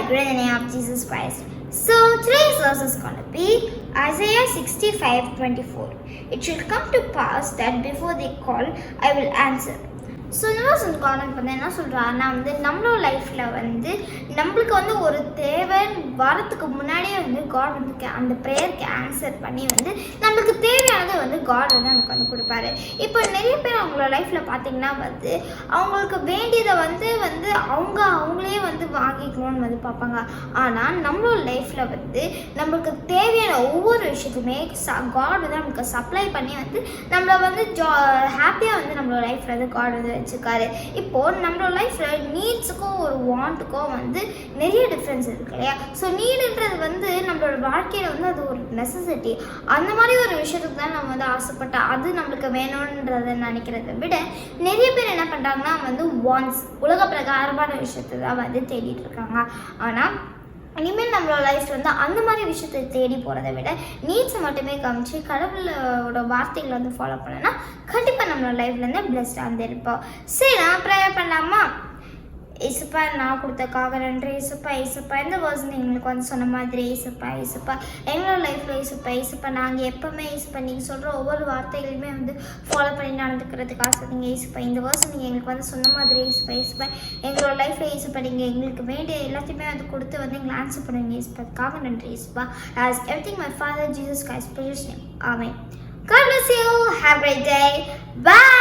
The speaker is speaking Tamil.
pray in the name of Jesus Christ. So today's verse is going to be Isaiah 65 24. It shall come to pass that before they call, I will answer. So universal garden வந்து என்ன சொல்கிறாருன்னா வந்து நம்மளோட லைஃப்பில் வந்து நம்மளுக்கு வந்து ஒரு தேவை வரத்துக்கு முன்னாடியே வந்து காட் வந்து அந்த ப்ரேயருக்கு ஆன்சர் பண்ணி வந்து நம்மளுக்கு தேவையானது வந்து காட் வந்து நமக்கு வந்து கொடுப்பாரு. இப்போ நிறைய பேர் அவங்களோட லைஃப்பில் பார்த்தீங்கன்னா வந்து அவங்களுக்கு வேண்டியதை வந்து வந்து அவங்க அவங்களே வந்து வாங்கிக்கணும்னு வந்து பார்ப்பாங்க. ஆனால் நம்மளோட லைஃப்பில் வந்து நம்மளுக்கு தேவையான ஒவ்வொரு விஷயத்துமே காட் வந்து நமக்கு சப்ளை பண்ணி வந்து நம்மளை வந்து ஜா ஹாப்பியாக வந்து நம்மளோட லைஃப்பில் வந்து காட் வந்து வச்சுருக்காரு. இப்போது நம்மளோட லைஃப்பில் நீட்ஸுக்கும் ஒரு வாண்ட்டுக்கும் வந்து நிறைய டிஃப்ரென்ஸ் இருக்கு இல்லையா? ஸோ நீடுன்றது வந்து நம்மளோட வாழ்க்கையில் வந்து அது ஒரு நெசசிட்டி அந்த மாதிரி ஒரு விஷயத்துக்கு தான் நம்ம வந்து ஆசைப்பட்டா அது நம்மளுக்கு வேணுன்றதை நினைக்கிறத விட நிறைய பேர் என்ன பண்ணுறாங்கன்னா வந்து வான்ஸ் உலக பிரகாரமான விஷயத்தை தான் வந்து தேடிட்டு இருக்காங்க. ஆனால் இனிமேல் நம்மளோட லைஃப் வந்து அந்த மாதிரி விஷயத்தை தேடி போகிறத விட நீட்ஸை மட்டுமே காமிச்சு கடவுளோட வார்த்தைகளை வந்து ஃபாலோ பண்ணனா கண்டிப்பாக நம்மளோட லைஃப்லேருந்து பிளஸ்டாக வந்து இருப்போம். சரி நான் ப்ரேயர் பண்ணலாமா? இசுப்பா நான் கொடுத்தக்காக நன்றி. இசுப்பா இசுப்பா இந்த வேர்ஸ் எங்களுக்கு வந்து சொன்ன மாதிரி இசுப்பா இசுப்பா எங்களோட லைஃப்பில் இசுப்பா இசுப்பா நாங்கள் எப்போவுமே இசுப்பா நீங்கள் சொல்கிற ஒவ்வொரு வார்த்தைகளுமே வந்து ஃபாலோ பண்ணி நடந்துக்கிறதுக்கு ஆசைப்பீங்க இசுப்பா இந்த வேர்ஸ் நீங்கள் எங்களுக்கு வந்து சொன்ன மாதிரி இசுப்பா இசுப்பா எங்களோட லைஃப்பில் இசுப்பா நீங்கள் எங்களுக்கு வேண்டிய எல்லாத்தையுமே வந்து கொடுத்து வந்து எங்களை ஆன்சர் பண்ணுவீங்க இசுப்பாக்காக நன்றி இசுப்பா as everything my father Jesus Christ prison amen God bless you. Have a great day. Bye.